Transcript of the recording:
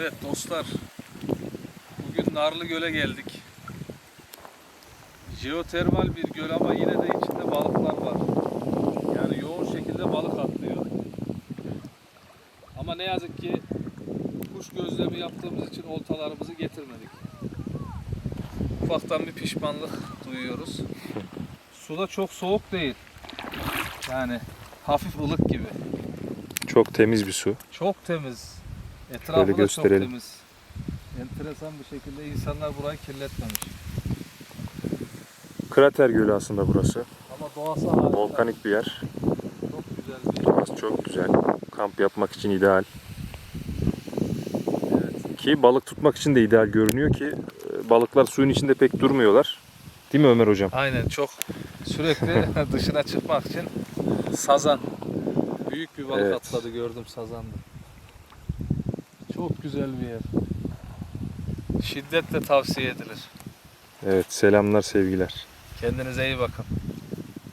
Evet dostlar. Bugün Narlı Göl'e geldik. Jeotermal bir göl ama yine de içinde balıklar var. Yani yoğun şekilde balık atlıyor. Ama ne yazık ki kuş gözlemi yaptığımız için oltalarımızı getirmedik. Ufaktan bir pişmanlık duyuyoruz. Suda çok soğuk değil. Yani hafif ılık gibi. Çok temiz bir su. Çok temiz. Etrafı Şöyle da çok gösterelim. temiz. Enteresan bir şekilde insanlar burayı kirletmemiş. Krater Gölü aslında burası. Ama doğası harika. Volkanik bir yer. Çok güzel bir yer. Burası çok güzel. Kamp yapmak için ideal. Evet. Ki balık tutmak için de ideal görünüyor ki e, balıklar suyun içinde pek durmuyorlar. Değil mi Ömer hocam? Aynen çok sürekli dışına çıkmak için sazan. Büyük bir balık Evet. atladı gördüm sazandı. Çok güzel bir yer. Şiddetle tavsiye edilir. Evet selamlar sevgiler. Kendinize iyi bakın.